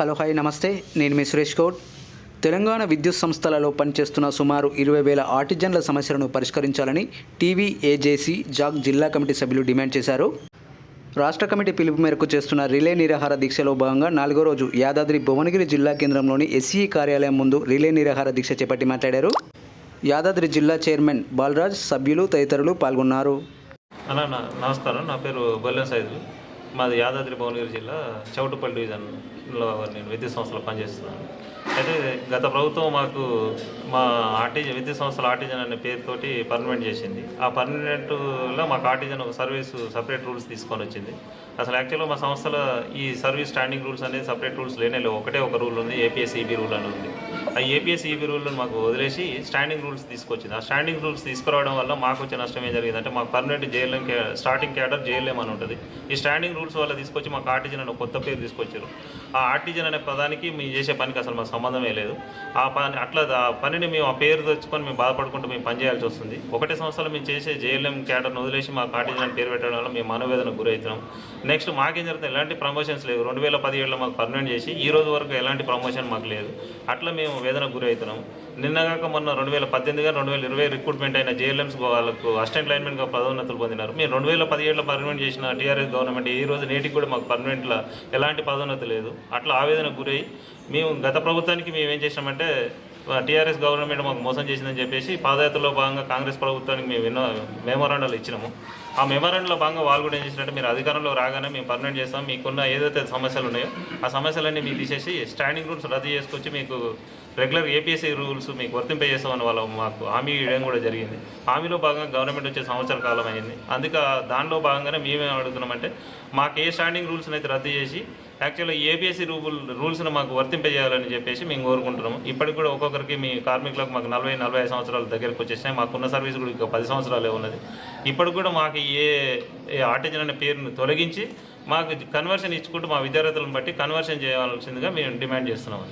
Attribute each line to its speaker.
Speaker 1: Hello hi నమస్తే. నేను మీ సురేష్ గౌడ్. తెలంగాణ విద్యుత్ సంస్థలలో పనిచేస్తున్న సుమారు ఇరవై వేల ఆర్టిజన్ల సమస్యలను పరిష్కరించాలని టీవీ ఏజేసీ జాగ్ జిల్లా కమిటీ సభ్యులు డిమాండ్ చేశారు. రాష్ట్ర కమిటీ పిలుపు మేరకు చేస్తున్న రిలే నిరాహార దీక్షలో భాగంగా నాలుగో రోజు యాదాద్రి భువనగిరి జిల్లా కేంద్రంలోని ఎస్సీ కార్యాలయం ముందు రిలే నిరాహార దీక్ష చేపట్టి మాట్లాడారు. యాదాద్రి జిల్లా చైర్మన్ బాలరాజ్ సభ్యులు తదితరులు పాల్గొన్నారు.
Speaker 2: అన్న నమస్కారం. నా పేరు బొల్లెం సైజు మాది యాదాద్రి భువనగిరి జిల్లా చౌటుపల్లి డివిజన్లో నేను విద్యుత్ సంస్థలో పనిచేస్తున్నాను. అయితే గత ప్రభుత్వం మాకు మా ఆర్టీజన్ విద్యుత్ సంస్థల ఆర్టిజన్ అనే పేరుతోటి పర్మనెంట్ చేసింది. ఆ పర్మనెంట్లో మాకు ఆర్టిజన్ ఒక సర్వీస్ సపరేట్ రూల్స్ తీసుకొని వచ్చింది. అసలు యాక్చువల్గా మా సంస్థల ఈ సర్వీస్ స్టాండింగ్ రూల్స్ అనేది సపరేట్ రూల్స్ లేనే లేవు. ఒకటే ఒక రూల్ ఉంది ఏపీఎస్ఈబీ రూల్ అని ఉంది. ఆ ఏపీఎస్ ఈబీ రూల్ మాకు వదిలేసి స్టాండింగ్ రూల్స్ తీసుకొచ్చింది. ఆ స్టాండింగ్ రూల్స్ తీసుకురావడం వల్ల మాకు వచ్చే నష్టం ఏం జరిగిందంటే మాకు permanent JLM starting cadre JLM అని ఉంటుంది. ఈ స్టాండింగ్ రూల్స్ వల్ల తీసుకొచ్చి మాకు ఆర్టిజన్ అనే కొత్త పేరు తీసుకొచ్చారు. ఆ ఆర్టిజన్ అనే పదానికి మేము చేసే పనికి అసలు మాకు సంబంధమే లేదు. ఆ పని అట్లా ఆ పనిని మేము ఆ పేరు తెచ్చుకొని మేము బాధపడుకుంటూ మేము పనిచేయాల్సి వస్తుంది. ఒకటే సంవత్సరాలు మేము చేసే జేఎల్ఎం క్యాడర్ను వదిలేసి మాకు ఆర్టిజన్ అని పేరు పెట్టడం వల్ల మేము మనోవేదనకు గురవుతున్నాం నెక్స్ట్ మాకేం జరుగుతుంది? ఎలాంటి ప్రమోషన్స్ లేవు. రెండు వేల పదిహేడులో మాకు పర్మనెంట్ చేసి ఈ రోజు వరకు ఎలాంటి ప్రమోషన్ మాకు లేదు. అట్లా మేము వేదనకు గురవుతున్నాం నిన్నగాక మొన్న రెండు వేల పద్దెనిమిదిగా రెండు వేల ఇరవై రిక్రూట్మెంట్ అయిన జేఎల్ఎంస్ వాళ్ళకు అసిస్టెంట్ లైన్మెంట్గా పదోన్నతులు పొందినారు. మేము రెండు వేల పదిహేడులో పర్మనెంట్ చేసిన టీఆర్ఎస్ గవర్నమెంట్ ఈ రోజు నేటికి కూడా మాకు పర్మనెంట్లో ఎలాంటి పదోన్నతి లేదు. అట్లా ఆవేదనకు గురై మేము గత ప్రభుత్వానికి మేము ఏం చేసినామంటే టీఆర్ఎస్ గవర్నమెంట్ మాకు మోసం చేసిందని చెప్పేసి పాదయాత్రలో భాగంగా కాంగ్రెస్ ప్రభుత్వానికి మేము ఎన్నో మెమోరాండాలు ఇచ్చినాము. ఆ మెమోరాండంలో భాగంగా వాళ్ళు కూడా ఏం చేసినట్టు మీరు అధికారంలో రాగానే మేము పర్మనెంట్ చేస్తాం మీకున్న ఏదైతే సమస్యలు ఉన్నాయో ఆ సమస్యలన్నీ మీకు తీసేసి స్టాండింగ్ రూల్స్ రద్దు చేసుకొచ్చి మీకు రెగ్యులర్ ఏపీఎస్సీ రూల్స్ మీకు వర్తింపజేస్తామని వాళ్ళ మాకు హామీ ఇవ్వడం కూడా జరిగింది. హామీలో భాగంగా గవర్నమెంట్ వచ్చే సంవత్సర కాలం అయింది. అందుకే దానిలో భాగంగానే మేమేం అడుగుతున్నామంటే మాకు ఏ స్టాండింగ్ రూల్స్ని అయితే రద్దు చేసి యాక్చువల్గా ఏపీఎస్సీ రూల్ రూల్స్ను మాకు వర్తింపజేయాలని చెప్పేసి మేము కోరుకుంటున్నాము. ఇప్పటికి కూడా ఒక్కొక్కరికి మీ కార్మికులకు మాకు నలభై నలభై సంవత్సరాల దగ్గరకు వచ్చేసినాయి. మాకున్న సర్వీస్ కూడా ఇంకా పది సంవత్సరాలే ఉన్నది. ఇప్పటికి కూడా మాకు ఏ ఏ ఆర్టిజన్ అనే పేరును తొలగించి మాకు కన్వర్షన్ ఇచ్చుకుంటూ మా విద్యార్థులను బట్టి కన్వర్షన్ చేయాల్సిందిగా మేము డిమాండ్ చేస్తున్నాం